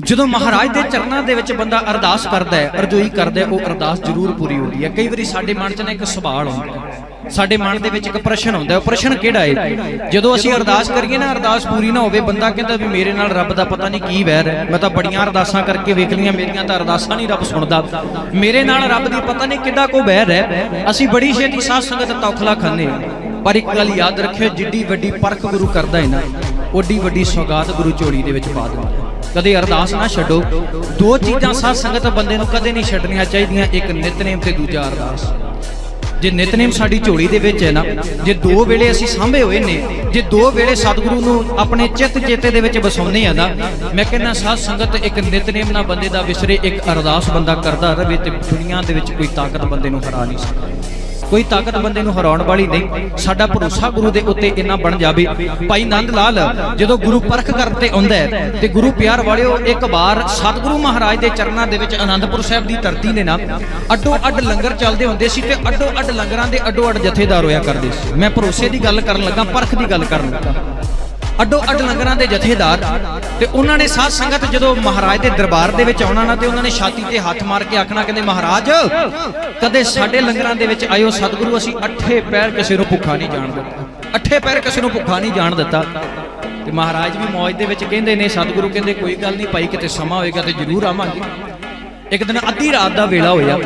ਜਦੋਂ ਮਹਾਰਾਜ ਦੇ ਚਰਨਾਂ ਦੇ ਵਿੱਚ ਬੰਦਾ ਅਰਦਾਸ ਕਰਦਾ ਹੈ, ਅਰਜ਼ੋਈ ਕਰਦਾ ਹੈ, ਉਹ ਅਰਦਾਸ ਜ਼ਰੂਰ ਪੂਰੀ ਹੁੰਦੀ ਹੈ। ਕਈ ਵਾਰੀ ਸਾਡੇ ਮਨ 'ਚ ਨਾ ਇੱਕ ਸਵਾਲ ਆਉਂਦਾ ਸਾਡੇ ਮਨ ਦੇ ਵਿੱਚ ਇੱਕ ਪ੍ਰਸ਼ਨ ਆਉਂਦਾ ਉਹ ਪ੍ਰਸ਼ਨ ਕਿਹੜਾ ਹੈ ਜਦੋਂ ਅਸੀਂ ਅਰਦਾਸ ਕਰੀਏ ਨਾ, ਅਰਦਾਸ ਪੂਰੀ ਨਾ ਹੋਵੇ, ਬੰਦਾ ਕਹਿੰਦਾ ਵੀ ਮੇਰੇ ਨਾਲ ਰੱਬ ਦਾ ਪਤਾ ਨਹੀਂ ਕੀ ਵੈਰ ਹੈ। ਮੈਂ ਤਾਂ ਬੜੀਆਂ ਅਰਦਾਸਾਂ ਕਰਕੇ ਵੇਖ ਲਈਆਂ, ਮੇਰੀਆਂ ਤਾਂ ਅਰਦਾਸਾਂ ਨਹੀਂ ਰੱਬ ਸੁਣਦਾ। ਮੇਰੇ ਨਾਲ ਰੱਬ ਦੀ ਪਤਾ ਨਹੀਂ ਕਿੱਡਾ ਕੋ ਵੈਰ ਹੈ। ਅਸੀਂ ਬੜੀ ਛੇਤੀ ਸਾਧ ਸੰਗਤ ਤੌਖਲਾ ਖਾਂਦੇ ਹਾਂ। ਪਰ ਇੱਕ ਗੱਲ ਯਾਦ ਰੱਖਿਓ, ਜਿੱਡੀ ਵੱਡੀ ਪਰਖ ਗੁਰੂ ਕਰਦਾ ਹੈ ਨਾ ਓਡੀ ਵੱਡੀ ਸੌਗਾਤ ਗੁਰੂ ਝੋਲੀ ਦੇ ਵਿੱਚ ਪਾ ਦਿੰਦਾ। ਕਦੇ ਅਰਦਾਸ ਨਾ ਛੱਡੋ। ਦੋ ਚੀਜ਼ਾਂ ਸਾਧ ਸੰਗਤ ਬੰਦੇ ਨੂੰ ਕਦੇ ਨਹੀਂ ਛੱਡਣੀਆਂ ਚਾਹੀਦੀਆਂ, ਇੱਕ ਨਿਤਨੇਮ ਤੇ ਦੂਜਾ ਅਰਦਾਸ। ਜੇ ਨਿਤਨੇਮ ਸਾਡੀ ਝੋਲੀ ਦੇ ਵਿੱਚ ਹੈ ਨਾ, ਜੇ ਦੋ ਵੇਲੇ ਅਸੀਂ ਸਾਂਭੇ ਹੋਏ ਨੇ, ਜੇ ਦੋ ਵੇਲੇ ਸਤਿਗੁਰੂ ਨੂੰ ਆਪਣੇ ਚਿੱਤ ਚੇਤੇ ਦੇ ਵਿੱਚ ਵਸਾਉਂਦੇ ਆ ਨਾ, ਮੈਂ ਕਹਿੰਦਾ ਸਾਧ ਸੰਗਤ ਇੱਕ ਨਿਤਨੇਮ ਨਾਲ ਬੰਦੇ ਦਾ ਵਿਸਰੇ, ਇੱਕ ਅਰਦਾਸ ਬੰਦਾ ਕਰਦਾ ਰਵੇ ਤੇ ਦੁਨੀਆ ਦੇ ਵਿੱਚ ਕੋਈ ਤਾਕਤ ਬੰਦੇ ਨੂੰ ਹਰਾ ਨਹੀਂ ਸਕਦੀ। ਕੋਈ ਤਾਕਤ ਬੰਦੇ ਨੂੰ ਹਰਾਉਣ ਵਾਲੀ ਨਹੀਂ। ਸਾਡਾ ਭਰੋਸਾ ਗੁਰੂ ਦੇ ਉੱਤੇ ਇੰਨਾ ਬਣ ਜਾਵੇ। ਭਾਈ ਨੰਦ ਲਾਲ, ਜਦੋਂ ਗੁਰੂ ਪਰਖ ਕਰਨ ਤੇ ਆਉਂਦਾ ਹੈ, ਤੇ ਗੁਰੂ ਪਿਆਰ ਵਾਲਿਓ, ਇੱਕ ਵਾਰ ਸਤਿਗੁਰੂ ਮਹਾਰਾਜ ਦੇ ਚਰਨਾਂ ਦੇ ਵਿੱਚ ਆਨੰਦਪੁਰ ਸਾਹਿਬ ਦੀ ਧਰਤੀ ਨੇ ਨਾ, ਅੱਡੋ ਅੱਡ ਲੰਗਰ ਚੱਲਦੇ ਹੁੰਦੇ ਸੀ ਤੇ ਅੱਡੋ ਅੱਡ ਲੰਗਰਾਂ ਦੇ ਅੱਡੋ ਅੱਡ ਜਥੇਦਾਰ ਹੋਇਆ ਕਰਦੇ ਸੀ। ਮੈਂ ਭਰੋਸੇ ਦੀ ਗੱਲ ਕਰਨ ਲੱਗਾ, ਪਰਖ ਦੀ ਗੱਲ ਕਰਨ ਲੱਗਾ। ਅੱਡੋ ਅੱਡ ਲੰਗਰਾਂ ਦੇ ਜਥੇਦਾਰ ਤੇ ਉਹਨਾਂ ਨੇ ਸਾਧ ਸੰਗਤ ਜਦੋਂ ਮਹਾਰਾਜ ਦੇ ਦਰਬਾਰ ਦੇ ਵਿੱਚ ਆਉਣਾ ਨਾ ਤੇ ਉਹਨਾਂ ਨੇ ਛਾਤੀ ਤੇ ਹੱਥ ਮਾਰ ਕੇ ਆਖਣਾ ਕਹਿੰਦੇ, ਮਹਾਰਾਜ, ਕਦੇ ਸਾਡੇ ਲੰਗਰਾਂ ਦੇ ਵਿੱਚ ਆਇਓ ਸਤਿਗੁਰੂ, ਅਸੀਂ ਅੱਠੇ ਪੈਰ ਕਿਸੇ ਨੂੰ ਭੁੱਖਾ ਨਹੀਂ ਜਾਣ ਦਿੱਤਾ। ਅੱਠੇ ਪੈਰ ਕਿਸੇ ਨੂੰ ਭੁੱਖਾ ਨਹੀਂ ਜਾਣ ਦਿੱਤਾ। ਤੇ ਮਹਾਰਾਜ ਵੀ ਮੌਜ ਦੇ ਵਿੱਚ ਕਹਿੰਦੇ ਨੇ, ਸਤਿਗੁਰੂ ਕਹਿੰਦੇ, ਕੋਈ ਗੱਲ ਨਹੀਂ, ਭਾਈ ਕਿਤੇ ਸਮਾਂ ਹੋਏਗਾ ਤੇ ਜ਼ਰੂਰ ਆਵਾਂਗੇ। ਇੱਕ ਦਿਨ ਅੱਧੀ ਰਾਤ ਦਾ ਵੇਲਾ ਹੋਇਆ।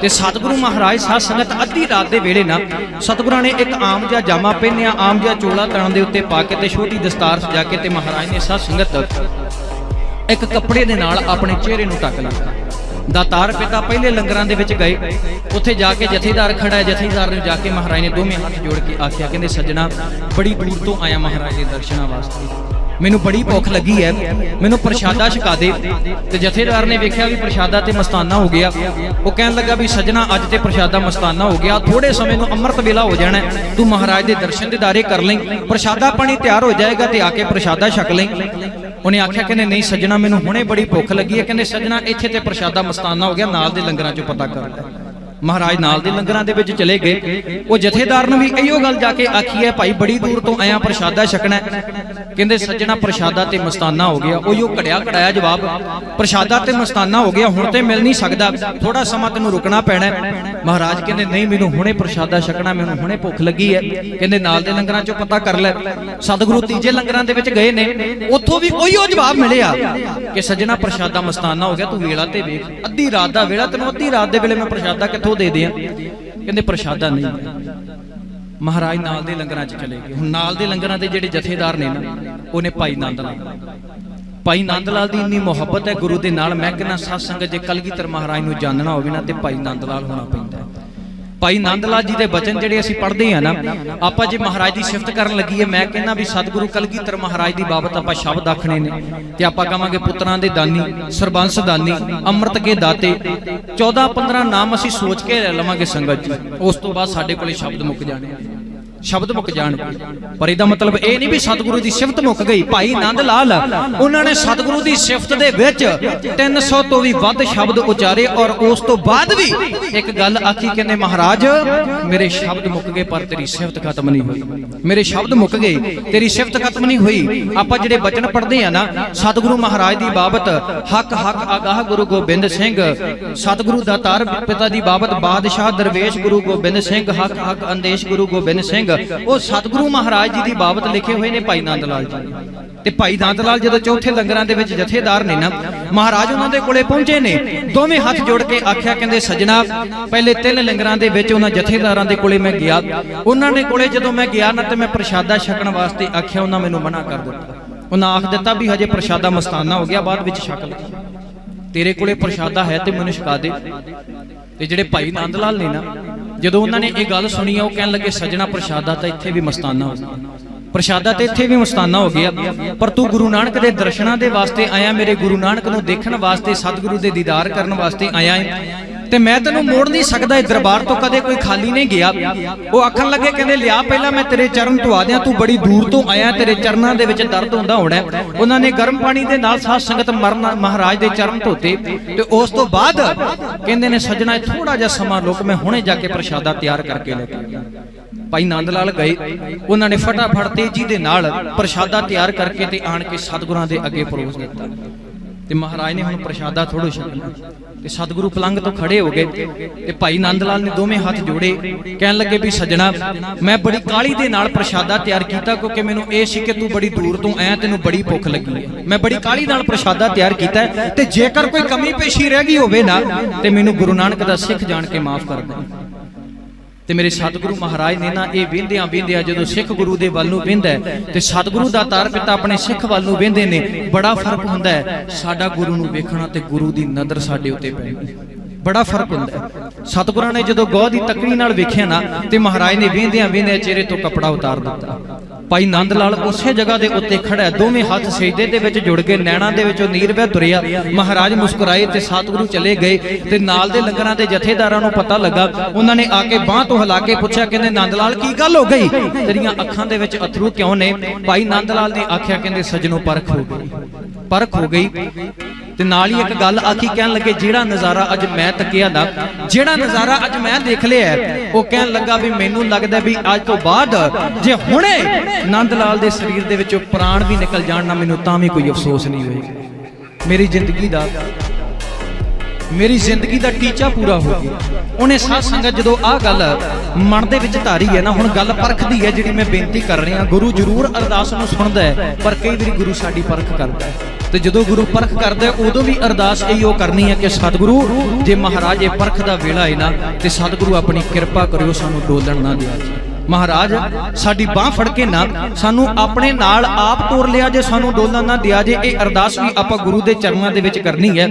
ਤੇ ਸਤਿਗੁਰੂ ਮਹਾਰਾਜ ਸਾਧ ਸੰਗਤ ਅੱਧੀ ਰਾਤ ਦੇ ਵੇਲੇ ਨਾ ਸਤਿਗੁਰਾਂ ਨੇ ਇੱਕ ਆਮ ਜਿਹਾ ਜਾਮਾ ਪਹਿਨਿਆ, ਆਮ ਜਿਹਾ ਚੋਲਾ ਤਣ ਦੇ ਉੱਤੇ ਪਾ ਕੇ ਤੇ ਛੋਟੀ ਦਸਤਾਰ ਸਜਾ ਕੇ ਤੇ ਮਹਾਰਾਜ ਨੇ ਸਾਧ ਸੰਗਤ ਇੱਕ ਕੱਪੜੇ ਦੇ ਨਾਲ ਆਪਣੇ ਚਿਹਰੇ ਨੂੰ ਢੱਕ ਲਿਆ ਦਾਤਾਰ ਪਿਤਾ ਪਹਿਲੇ ਲੰਗਰਾਂ ਦੇ ਵਿੱਚ ਗਏ। ਉੱਥੇ ਜਾ ਕੇ ਜਥੇਦਾਰ ਖੜਾ ਹੈ, ਜਥੇਦਾਰ ਨੂੰ ਜਾ ਕੇ ਮਹਾਰਾਜ ਨੇ ਦੋਵੇਂ ਹੱਥ ਜੋੜ ਕੇ ਆਖਿਆ, ਕਹਿੰਦੇ, ਸੱਜਣਾ, ਬੜੀ ਦੂਰ ਤੋਂ ਆਇਆ ਮਹਾਰਾਜ ਦੇ ਦਰਸ਼ਨਾਂ ਵਾਸਤੇ। ਮੈਨੂੰ ਬੜੀ ਭੁੱਖ ਲੱਗੀ ਹੈ ਮੈਨੂੰ ਪ੍ਰਸ਼ਾਦਾ ਛਕਾ ਦੇ। ਤੇ ਜਥੇਦਾਰ ਨੇ ਵੇਖਿਆ ਵੀ ਪ੍ਰਸ਼ਾਦਾ ਤੇ ਮਸਤਾਨਾ ਹੋ ਗਿਆ। ਉਹ ਕਹਿਣ ਲੱਗਾ ਵੀ ਸੱਜਣਾ, ਅੱਜ ਤੇ ਪ੍ਰਸ਼ਾਦਾ ਮਸਤਾਨਾ ਹੋ ਗਿਆ। ਥੋੜੇ ਸਮੇਂ ਨੂੰ ਅੰਮ੍ਰਿਤ ਵੇਲਾ ਹੋ ਜਾਣਾ ਤੂੰ ਮਹਾਰਾਜ ਦੇ ਦਰਸ਼ਨ ਦਿਦਾਰੇ ਕਰ ਲੈ ਪ੍ਰਸ਼ਾਦਾ ਪਾਣੀ ਤਿਆਰ ਹੋ ਜਾਏਗਾ ਤੇ ਆ ਕੇ ਪ੍ਰਸ਼ਾਦਾ ਛਕ ਲੈ ਉਹਨੇ ਆਖਿਆ, ਕਹਿੰਦੇ, ਨਹੀਂ ਸੱਜਣਾ, ਮੈਨੂੰ ਹੁਣੇ ਬੜੀ ਭੁੱਖ ਲੱਗੀ ਹੈ ਕਹਿੰਦੇ, ਸੱਜਣਾ, ਇੱਥੇ ਤੇ ਪ੍ਰਸ਼ਾਦਾ ਮਸਤਾਨਾ ਹੋ ਗਿਆ। ਨਾਲ ਦੇ ਲੰਗਰਾਂ 'ਚੋਂ ਪਤਾ ਕਰ ਮਹਾਰਾਜ ਨਾਲ ਦੇ ਲੰਗਰਾਂ ਦੇ ਵਿੱਚ ਚਲੇ ਗਏ। ਉਹ ਜਥੇਦਾਰ ਨੂੰ ਵੀ ਇਹੋ ਗੱਲ ਜਾ ਕੇ ਆਖੀ ਹੈ, ਭਾਈ, ਬੜੀ ਦੂਰ ਤੋਂ ਆਇਆ, ਪ੍ਰਸ਼ਾਦਾ ਛਕਣਾ ਕਹਿੰਦੇ, ਸੱਜਣਾ, ਪ੍ਰਸ਼ਾਦਾ ਤੇ ਮਸਤਾਨਾ ਹੋ ਗਿਆ। ਉਹ ਜੋ ਘੜਿਆ ਘੜਾਇਆ ਜਵਾਬ, ਪ੍ਰਸ਼ਾਦਾ ਤੇ ਮਸਤਾਨਾ ਹੋ ਗਿਆ, ਹੁਣ ਤੇ ਮਿਲ ਨਹੀਂ ਸਕਦਾ। ਥੋੜਾ ਸਮਾਂ ਤੈਨੂੰ ਰੁਕਣਾ ਪੈਣਾ ਮਹਾਰਾਜ ਕਹਿੰਦੇ, ਨਹੀਂ, ਮੈਨੂੰ ਹੁਣੇ ਪ੍ਰਸ਼ਾਦਾ ਛਕਣਾ, ਮੈਨੂੰ ਹੁਣੇ ਭੁੱਖ ਲੱਗੀ ਹੈ। ਕਹਿੰਦੇ, ਨਾਲ ਦੇ ਲੰਗਰਾਂ ਚੋਂ ਪਤਾ ਕਰ ਲੈ। ਸਤਿਗੁਰੂ ਤੀਜੇ ਲੰਗਰਾਂ ਦੇ ਵਿੱਚ ਗਏ ਨੇ। ਉੱਥੋਂ ਵੀ ਉਹੀਓ ਜਵਾਬ ਮਿਲਿਆ ਕਿ, ਸੱਜਣਾ, ਪ੍ਰਸ਼ਾਦਾ ਮਸਤਾਨਾ ਹੋ ਗਿਆ, ਤੂੰ ਵੇਲਾ ਤੇ ਵੇਖ। ਅੱਧੀ ਰਾਤ ਦਾ ਵੇਲਾ, ਤੈਨੂੰ ਅੱਧੀ ਰਾਤ ਦੇ ਵੇਲੇ ਮੈਂ ਪ੍ਰਸ਼ਾਦਾ ਕਿੱਥੋਂ ਦੇ ਦਿਆਂ। ਕਹਿੰਦੇ ਪ੍ਰਸ਼ਾਦਾ ਨਹੀਂ। ਮਹਾਰਾਜ ਨਾਲ ਦੇ ਲੰਗਰਾਂ 'ਚ ਚਲੇ ਗਏ। ਹੁਣ ਨਾਲ ਦੇ ਲੰਗਰਾਂ ਦੇ ਜਿਹੜੇ ਜਥੇਦਾਰ ਨੇ ਨਾ, ਉਹਨੇ ਭਾਈ ਨੰਦ ਲਾਲ ਭਾਈ ਨੰਦ ਲਾਲ ਦੀ ਇੰਨੀ ਮੁਹੱਬਤ ਹੈ ਗੁਰੂ ਦੇ ਨਾਲ। ਮੈਂ ਕਹਿੰਦਾ ਸਾਧ ਸੰਗਤ, ਜੇ ਕਲਗੀਧਰ ਮਹਾਰਾਜ ਨੂੰ ਜਾਣਨਾ ਹੋਵੇ ਨਾ ਤੇ ਭਾਈ ਨੰਦ ਲਾਲ ਹੋਣਾ ਪੈਂਦਾ ਭਾਈ ਨੰਦ ਲਾਲ ਜੀ ਦੇ ਬਚਨ ਜਿਹੜੇ ਅਸੀਂ ਪੜ੍ਹਦੇ ਆ ਨਾ, ਆਪਾਂ ਜੇ ਮਹਾਰਾਜ ਦੀ ਸਿਫਤ ਕਰਨ ਲੱਗੀਏ ਮੈਂ ਕਹਿੰਦਾ ਵੀ ਸਤਿਗੁਰੂ ਕਲਗੀਧਰ ਮਹਾਰਾਜ ਦੀ ਬਾਬਤ ਆਪਾਂ ਸ਼ਬਦ ਆਖਣੇ ਨੇ ਤੇ ਆਪਾਂ ਕਹਾਂਗੇ ਪੁੱਤਰਾਂ ਦੇ ਦਾਨੀ, ਸਰਬੰਸ ਦਾਨੀ, ਅੰਮ੍ਰਿਤ ਕੇ ਦਾਤੇ। 14 15 ਨਾਮ ਅਸੀਂ ਸੋਚ ਕੇ ਲੈ ਲਵਾਂਗੇ ਸੰਗਤ ਜੀ, ਉਸ ਤੋਂ ਬਾਅਦ ਸਾਡੇ ਕੋਲੇ ਸ਼ਬਦ ਮੁੱਕ ਜਾਣੇ ਸ਼ਬਦ ਮੁੱਕ ਜਾਣ। ਪਰ ਇਹਦਾ ਮਤਲਬ ਇਹ ਨਹੀਂ ਵੀ ਸਤਿਗੁਰੂ ਦੀ ਸਿਫਤ ਮੁੱਕ ਗਈ। ਭਾਈ ਨੰਦ ਲਾਲ, ਉਹਨਾਂ ਨੇ ਸਤਿਗੁਰੂ ਦੀ ਸਿਫਤ ਦੇ ਵਿੱਚ 300 ਤੋਂ ਵੀ ਵੱਧ ਸ਼ਬਦ ਉਚਾਰੇ ਔਰ ਉਸ ਤੋਂ ਬਾਅਦ ਵੀ ਇੱਕ ਗੱਲ ਆਖੀ ਕਹਿੰਦੇ, ਮਹਾਰਾਜ, ਮੇਰੇ ਸ਼ਬਦ ਮੁੱਕ ਗਏ, ਪਰ ਤੇਰੀ ਸਿਫਤ ਖਤਮ ਨਹੀਂ ਹੋਈ। ਮੇਰੇ ਸ਼ਬਦ ਮੁੱਕ ਗਏ, ਤੇਰੀ ਸਿਫਤ ਖਤਮ ਨਹੀਂ ਹੋਈ। ਆਪਾਂ ਜਿਹੜੇ ਬਚਨ ਪੜ੍ਹਦੇ ਆ ਨਾ, ਸਤਿਗੁਰੂ ਮਹਾਰਾਜ ਦੀ ਬਾਬਤ ਹੱਕ ਹੱਕ ਆਗਾਹ ਗੁਰੂ ਗੋਬਿੰਦ ਸਿੰਘ, ਸਤਿਗੁਰੂ ਦਾਤਾਰ ਪਿਤਾ ਦੀ ਬਾਬਤ ਬਾਦਸ਼ਾਹ ਦਰਵੇਸ਼ ਗੁਰੂ ਗੋਬਿੰਦ ਸਿੰਘ, ਹੱਕ ਹੱਕ, ਅੰਦੇਸ਼ ਗੁਰੂ ਗੋਬਿੰਦ ਸਿੰਘ, ਉਹ ਸਤਿਗੁਰੂ ਮਹਾਰਾਜ ਜੀ ਦੀ ਬਾਬਤ ਲਿਖੇ ਹੋਏ ਨੇ ਭਾਈ ਨੰਦ ਲਾਲ ਜੀ। ਤੇ ਭਾਈ ਨੰਦ ਲਾਲ ਜਦੋਂ ਚੌਥੇ ਲੰਗਰਾਂ ਦੇ ਵਿੱਚ ਜਥੇਦਾਰ ਨੇ ਨਾ, ਮਹਾਰਾਜ ਉਹਨਾਂ ਦੇ ਕੋਲੇ ਪਹੁੰਚੇ ਨੇ, ਦੋਵੇਂ ਹੱਥ ਜੋੜ ਕੇ ਆਖਿਆ, ਕਹਿੰਦੇ, ਸਜਣਾ, ਪਹਿਲੇ ਤਿੰਨ ਲੰਗਰਾਂ ਦੇ ਵਿੱਚ ਉਹਨਾਂ ਜਥੇਦਾਰਾਂ ਦੇ ਕੋਲੇ ਮੈਂ ਗਿਆ। ਉਹਨਾਂ ਨੇ ਕੋਲੇ ਜਦੋਂ ਮੈਂ ਗਿਆ ਨਾ, ਤੇ ਮੈਂ ਪ੍ਰਸ਼ਾਦਾ ਛਕਣ ਵਾਸਤੇ ਆਖਿਆ, ਉਹਨਾਂ ਮੈਨੂੰ ਮਨਾ ਕਰ ਦਿੱਤਾ। ਉਹਨਾਂ ਆਖ ਦਿੱਤਾ ਵੀ ਹਜੇ ਪ੍ਰਸ਼ਾਦਾ ਮਸਤਾਨਾ ਹੋ ਗਿਆ, ਬਾਅਦ ਵਿੱਚ ਛਕ ਲੈ ਤੇਰੇ ਕੋਲੇ ਪ੍ਰਸ਼ਾਦਾ ਹੈ ਤੇ ਮੈਨੂੰ ਛਕਾ ਦੇ। ਤੇ ਜਿਹੜੇ ਭਾਈ ਨੰਦ ਲਾਲ ਨੇ ਨਾ ਜਦੋਂ ਉਹਨਾਂ ਨੇ ਇਹ ਗੱਲ ਸੁਣੀ ਆ ਉਹ ਕਹਿਣ ਲੱਗੇ, ਸੱਜਣਾ, ਪ੍ਰਸ਼ਾਦਾ ਤਾਂ ਇੱਥੇ ਵੀ ਮਸਤਾਨਾ ਹੋ ਗਿਆ। ਪ੍ਰਸ਼ਾਦਾ ਤੇ ਇੱਥੇ ਵੀ ਮਸਤਾਨਾ ਹੋ ਗਿਆ, ਪਰ ਤੂੰ ਗੁਰੂ ਨਾਨਕ ਦੇ ਦਰਸ਼ਨਾਂ ਦੇ ਵਾਸਤੇ ਆਇਆ, ਮੇਰੇ ਗੁਰੂ ਨਾਨਕ ਨੂੰ ਦੇਖਣ ਵਾਸਤੇ, ਸਤਿਗੁਰੂ ਦੇ ਦੀਦਾਰ ਕਰਨ ਵਾਸਤੇ ਆਇਆ ਹੈ ਤੇ ਮੈਂ ਤੈਨੂੰ ਮੋੜ ਨਹੀਂ ਸਕਦਾ, ਇਹ ਦਰਬਾਰ ਤੋਂ ਕਦੇ ਕੋਈ ਖਾਲੀ ਨਹੀਂ ਗਿਆ। ਉਹ ਆਖਣ ਲੱਗੇ, ਕਹਿੰਦੇ, ਲਿਆ ਪਹਿਲਾਂ ਮੈਂ ਤੇਰੇ ਚਰਨ ਧਵਾ ਦਿਆਂ, ਤੂੰ ਬੜੀ ਦੂਰ ਤੋਂ ਆਇਆ, ਤੇਰੇ ਚਰਨਾਂ ਦੇ ਵਿੱਚ ਦਰਦ ਹੁੰਦਾ ਹੋਣਾ ਉਹਨਾਂ ਨੇ ਗਰਮ ਪਾਣੀ ਦੇ ਨਾਲ ਸਾਧ ਸੰਗਤ ਮਰਨ ਮਹਾਰਾਜ ਦੇ ਚਰਨ ਧੋਤੇ। ਤੇ ਉਸ ਤੋਂ ਬਾਅਦ ਕਹਿੰਦੇ ਨੇ, ਸੱਜਣਾ ਥੋੜਾ ਜਿਹਾ ਸਮਾਂ ਰੁਕ, ਮੈਂ ਹੁਣੇ ਜਾ ਕੇ ਪ੍ਰਸ਼ਾਦਾ ਤਿਆਰ ਕਰਕੇ ਲੈ ਕੇ ਭਾਈ ਨੰਦ ਲਾਲ ਗਏ। ਉਹਨਾਂ ਨੇ ਫਟਾਫਟ ਤੇਜ਼ੀ ਦੇ ਨਾਲ ਪ੍ਰਸ਼ਾਦਾ ਤਿਆਰ ਕਰਕੇ ਤੇ ਆਣ ਕੇ ਸਤਿਗੁਰਾਂ ਦੇ ਅੱਗੇ ਪਰੋਸ ਦਿੱਤਾ। ਤੇ ਮਹਾਰਾਜ ਨੇ ਹੁਣ ਪ੍ਰਸ਼ਾਦਾ ਥੋੜੋ ਛਕਣਾ ਤੇ ਸਤਿਗੁਰੂ ਪਲੰਗ ਤੋਂ ਖੜੇ ਹੋ ਗਏ ਤੇ ਭਾਈ ਨੰਦ ਲਾਲ ਨੇ ਦੋਵੇਂ ਹੱਥ ਜੋੜੇ, ਕਹਿਣ ਲੱਗੇ ਵੀ ਸੱਜਣਾ, ਮੈਂ ਬੜੀ ਕਾਲੀ ਦੇ ਨਾਲ ਪ੍ਰਸ਼ਾਦਾ ਤਿਆਰ ਕੀਤਾ ਕਿਉਂਕਿ ਮੈਨੂੰ ਇਹ ਸੀ ਕਿ ਤੂੰ ਬੜੀ ਦੂਰ ਤੋਂ ਆਇਆ ਤੈਨੂੰ ਬੜੀ ਭੁੱਖ ਲੱਗੀ ਹੈ। ਮੈਂ ਬੜੀ ਕਾਲੀ ਨਾਲ ਪ੍ਰਸ਼ਾਦਾ ਤਿਆਰ ਕੀਤਾ ਹੈ ਤੇ ਜੇਕਰ ਕੋਈ ਕਮੀ ਪੇਸ਼ੀ ਰਹਿ ਗਈ ਹੋਵੇ ਨਾ, ਤੇ ਮੈਨੂੰ ਗੁਰੂ ਨਾਨਕ ਦਾ ਸਿੱਖ ਜਾਣ ਕੇ ਮਾਫ ਕਰ ਦੇ। ਤੇ ਮੇਰੇ ਸਤਿਗੁਰੂ ਮਹਾਰਾਜ ਨੇ ਨਾ ਇਹ ਵਿੰਦਿਆਂ ਵਿੰਦਿਆਂ ਜਦੋਂ ਸਿੱਖ ਗੁਰੂ ਦੇ ਵੱਲ ਨੂੰ ਵਿੰਦਾ ਤੇ ਸਤਿਗੁਰੂ ਦਾ ਤਾਰ ਪਿਤਾ ਆਪਣੇ ਸਿੱਖ ਵੱਲ ਨੂੰ ਵਿੰਦੇ ਨੇ, ਬੜਾ ਫ਼ਰਕ ਹੁੰਦਾ ਹੈ। ਸਾਡਾ ਗੁਰੂ ਨੂੰ ਵੇਖਣਾ ਤੇ ਗੁਰੂ ਦੀ ਨਜ਼ਰ ਸਾਡੇ ਉੱਤੇ ਪੈਣੀ ਬੜਾ ਫ਼ਰਕ ਹੁੰਦਾ ਸਤਿਗੁਰਾਂ ਨੇ ਜਦੋਂ ਗੋਹ ਦੀ ਤਕੜੀ ਨਾਲ ਵੇਖਿਆ ਨਾ, ਤੇ ਮਹਾਰਾਜ ਨੇ ਵਿੰਦਿਆਂ ਵਿੰਦਿਆਂ ਚਿਹਰੇ ਤੋਂ ਕਪੜਾ ਉਤਾਰ ਦਿੱਤਾ। ਭਾਈ ਨੰਦ ਲਾਲ ਉਸੇ ਜਗ੍ਹਾ ਦੇ ਉੱਤੇ ਖੜਾ ਦੋਵੇਂ ਹੱਥ ਸਜਦੇ ਦੇ ਵਿੱਚ ਜੁੜ ਕੇ ਨੈਣਾ ਦੇ ਵਿੱਚੋਂ ਨੀਰ ਵਹਿ ਤੁਰਿਆ। ਮਹਾਰਾਜ ਮੁਸਕਰਾਏ ਤੇ ਸਤਿਗੁਰੂ ਚਲੇ ਗਏ ਤੇ ਨਾਲ ਦੇ ਲੰਗਰਾਂ ਦੇ ਜਥੇਦਾਰਾਂ ਨੂੰ ਪਤਾ ਲੱਗਾ। ਉਹਨਾਂ ਨੇ ਆ ਕੇ ਬਾਹ ਤੋਂ ਹਿਲਾ ਕੇ ਪੁੱਛਿਆ, ਕਹਿੰਦੇ, ਨੰਦ ਲਾਲ, ਕੀ ਗੱਲ ਹੋ ਗਈ? ਤੇਰੀਆਂ ਅੱਖਾਂ ਦੇ ਵਿੱਚ ਅਥਰੂ ਕਿਉਂ ਨੇ? ਭਾਈ ਨੰਦ ਲਾਲ ਨੇ ਆਖਿਆ, ਕਹਿੰਦੇ, ਸਜਣੋ ਪਰਖ ਹੋ ਗਈ। ਪਰਖ ਹੋ ਗਈ। ਤੇ ਨਾਲ ਹੀ ਇੱਕ ਗੱਲ ਆਖੀ ਕਹਿਣ ਲੱਗੇ ਜਿਹੜਾ ਨਜ਼ਾਰਾ ਅੱਜ ਮੈਂ ਤੱਕਿਆ ਨਾ ਜਿਹੜਾ ਨਜ਼ਾਰਾ ਅੱਜ ਮੈਂ ਦੇਖ ਲਿਆ ਉਹ ਕਹਿਣ ਲੱਗਾ ਵੀ ਮੈਨੂੰ ਲੱਗਦਾ ਵੀ ਅੱਜ ਤੋਂ ਬਾਅਦ ਜੇ ਹੁਣੇ ਨੰਦ ਲਾਲ ਦੇ ਸਰੀਰ ਦੇ ਵਿੱਚੋਂ ਪ੍ਰਾਣ ਵੀ ਨਿਕਲ ਜਾਣ ਨਾ ਮੈਨੂੰ ਤਾਂ ਵੀ ਕੋਈ ਅਫਸੋਸ ਨਹੀਂ ਹੋਏਗਾ। ਮੇਰੀ ਜ਼ਿੰਦਗੀ ਦਾ ਮੇਰੀ ਜ਼ਿੰਦਗੀ ਦਾ ਟੀਚਾ ਪੂਰਾ ਹੋ ਗਿਆ। ਉਹਨੇ ਸਾਧ ਸੰਗਤ ਜਦੋਂ ਆਹ ਗੱਲ ਮਨ ਦੇ ਵਿੱਚ ਧਾਰੀ ਹੈ ਨਾ ਹੁਣ ਗੱਲ ਪਰਖਦੀ ਹੈ ਜਿਹੜੀ ਮੈਂ ਬੇਨਤੀ ਕਰ ਰਿਹਾ ਗੁਰੂ ਜ਼ਰੂਰ ਅਰਦਾਸ ਨੂੰ ਸੁਣਦਾ ਹੈ ਪਰ ਕਈ ਵਾਰੀ ਗੁਰੂ ਸਾਡੀ ਪਰਖ ਕਰਦਾ ਹੈ। ਤੇ ਜਦੋਂ ਗੁਰੂ ਪਰਖ ਕਰਦਾ ਉਦੋਂ ਵੀ ਅਰਦਾਸ ਇਹੀ ਉਹ ਕਰਨੀ ਹੈ ਕਿ ਸਤਿਗੁਰੂ, ਜੇ ਮਹਾਰਾਜ ਇਹ ਪਰਖ ਦਾ ਵੇਲਾ ਹੈ ਨਾ, ਤੇ ਸਤਿਗੁਰੂ ਆਪਣੀ ਕਿਰਪਾ ਕਰਿਓ, ਸਾਨੂੰ ਡੋਲਣ ਨਾ ਦਿਆ ਮਹਾਰਾਜ, ਸਾਡੀ ਬਾਹ ਫੜ ਕੇ ਨਾ, ਸਾਨੂੰ ਆਪਣੇ ਨਾਲ ਆਪ ਤੋਰ ਲਿਆ ਜੇ, ਸਾਨੂੰ ਡੋਲਣ ਨਾ ਦਿਆ ਜੇ, ਇਹ ਅਰਦਾਸ ਵੀ ਆਪਾਂ ਗੁਰੂ ਦੇ ਚਰਨਾਂ ਦੇ ਵਿੱਚ ਕਰਨੀ ਹੈ।